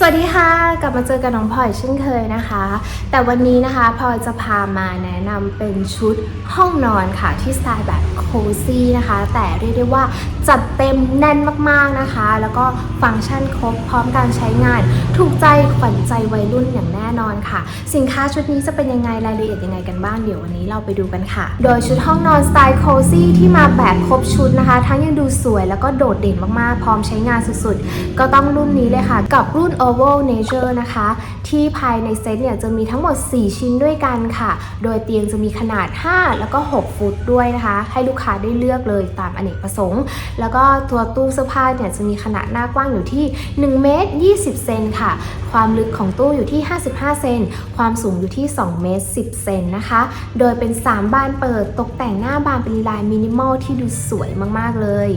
สวัสดีค่ะ กลับมาเจอกับน้องพลอยเช่นเคยนะคะ แต่วันนี้นะคะพลอยจะพามาแนะนำเป็นชุดห้องนอนค่ะ ที่สไตล์แบบโคซี่นะคะ แต่เรียกได้ว่าจัดเต็มแน่นมากๆนะคะ แล้วก็ฟังก์ชันครบพร้อมการใช้งาน ถูกใจขวัญใจวัยรุ่นอย่างแน่นอนค่ะ สินค้าชุดนี้จะเป็นยังไงรายละเอียดยังไงกันบ้างเดี๋ยววันนี้เราไปดูกันค่ะ โดยชุดห้องนอนสไตล์โคซี่ที่มาแบบครบชุดนะคะ ทั้งยังดูสวยแล้วก็โดดเด่นมากๆ พร้อมใช้งานสุดๆ ก็ต้องรุ่นนี้เลยค่ะ กับรุ่น Oval Nature นะคะ ที่ภายในเซตเนี่ยจะมีทั้งหมด 4 ชิ้นด้วยกันค่ะ โดยเตียงจะมีขนาด 5 แล้วก็ 6 ฟุตด้วยนะคะ ให้ลูกค้าได้เลือกเลยตามอเนกประสงค์ แล้วก็ตัวตู้เสื้อผ้าเนี่ยจะมีขนาดหน้ากว้างอยู่ที่1เมตร20 เซนค่ะ ความลึกของตู้อยู่ที่ 55 เซน ความสูงอยู่ที่ 2 เมตร 10 เซนนะคะ โดยเป็น 3 บานเปิดตกแต่งหน้าบานเป็นลายมินิมอลที่ดูสวยมาก ๆ เลย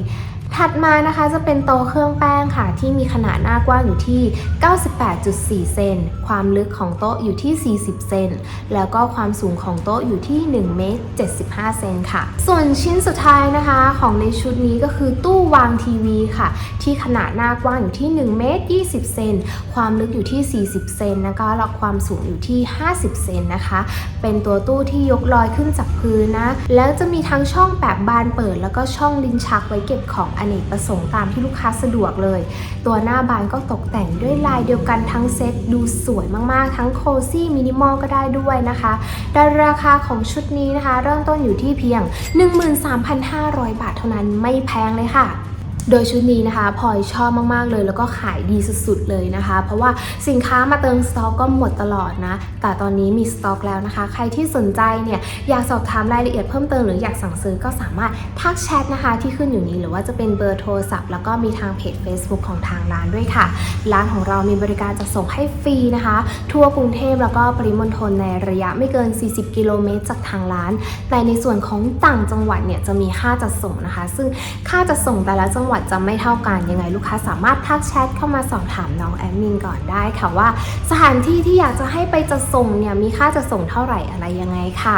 ถัดมานะคะจะเป็นโต๊ะเครื่องแป้งค่ะ ที่มีขนาดหน้ากว้างอยู่ที่ 98.4 เซน ความลึกของโต๊ะอยู่ที่ 40 เซน แล้วก็ความสูงของโต๊ะอยู่ที่1เมตร75 เซนค่ะ ส่วนชิ้นสุดท้ายนะคะของในชุดนี้ก็คือตู้วางทีวีค่ะ ที่ขนาดหน้ากว้างอยู่ที่1เมตร20 เซน ความลึกอยู่ที่ 40 เซนนะคะแล้วความสูงอยู่ที่ 50 เซนนะคะ เป็นตัวตู้ที่ยกลอยขึ้นจากพื้นนะ แล้วจะมีทั้งช่องแบบบานเปิด แล้วก็ช่องลิ้นชักไว้เก็บของอเนกประสงค์ตามที่ลูกค้าสะดวกเลย ตัวหน้าบานก็ตกแต่งด้วยลายเดียวกันทั้งเซตดูสวยมากๆ ทั้งโคซี่มินิมอลก็ได้ด้วยนะคะดราคาของชุดนี้นะคะ เริ่มต้นอยู่ที่เพียง 13,500 บาทเท่านั้นไม่แพงเลยค่ะ โดยชุดนี้นะคะพลอยชอบมาก ๆ เลย แล้วก็ขายดีสุด ๆ เลยนะคะ เพราะว่าสินค้ามาเติมสต็อกก็หมดตลอดนะ แต่ตอนนี้มีสต็อกแล้วนะคะ ใครที่สนใจเนี่ยอยากสอบถามรายละเอียดเพิ่มเติมหรืออยากสั่งซื้อก็สามารถทักแชทนะคะ ที่ขึ้นอยู่นี้หรือว่าจะเป็นเบอร์โทรศัพท์ แล้วก็มีทางเพจ Facebook ของทางร้านด้วยค่ะ ร้านของเรามีบริการจะส่งให้ฟรีนะคะ ทั่วกรุงเทพแล้วก็ปริมณฑลในระยะไม่เกิน 40 กิโลเมตรจากทางร้านแต่ในส่วนของต่างจังหวัดเนี่ยจะมีค่าจัดส่งนะคะ ซึ่งค่าจัดส่งแต่ละจังหวัดจะไม่เท่ากันยังไงลูกค้าสามารถทักแชทเข้ามาสอบถามน้องแอดมินก่อนได้ค่ะว่า สถานที่ที่อยากจะให้ไปจัดส่งเนี่ยมีค่าจัดส่งเท่าไหร่อะไรยังไงค่ะ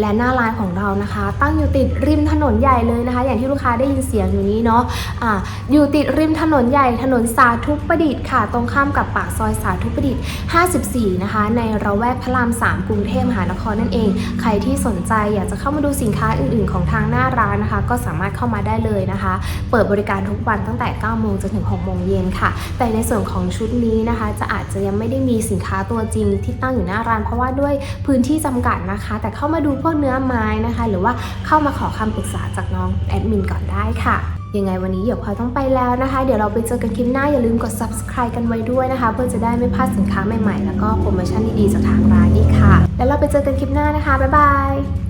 และหน้าร้านของเรานะคะ ตั้งอยู่ติดริมถนนใหญ่เลยนะคะ อย่างที่ลูกค้าได้ยินเสียงอยู่นี้เนาะอ่าอยู่ติดริมถนนใหญ่ถนนสาธุประดิษฐ์ค่ะ ตรงข้ามกับปากซอยสาธุประดิษฐ์ 54 นะคะ ในระแวกพระราม 3 กรุงเทพมหานครนั่นเอง ใครที่สนใจอยากจะเข้ามาดูสินค้าอื่น ๆ ของทางหน้าร้านนะคะ ก็สามารถเข้ามาได้เลยนะคะ เปิดบริการทุกวันตั้งแต่ 9 โมงจนถึง 6 โมงเย็นค่ะ แต่ในส่วนของชุดนี้นะคะ จะอาจจะยังไม่ได้มีสินค้าตัวจริงที่ตั้งอยู่หน้าร้าน เพราะว่าด้วยพื้นที่จำกัดนะคะ แต่เข้ามาดูพวกเนื้อไม้นะคะ หรือว่าเข้ามาขอคำปรึกษาจากน้องแอดมินก่อนได้ค่ะยังไงวันนี้เดี๋ยวพอยต้องไปแล้วนะคะ เดี๋ยวเราไปเจอกันคลิปหน้าอย่าลืมกด subscribe กันไว้ด้วยนะคะ เพื่อจะได้ไม่พลาดสินค้าใหม่ๆ แล้วก็โปรโมชั่นดีๆจากทางร้านอีกค่ะ แล้วเราไปเจอกันคลิปหน้านะคะ บ๊ายบาย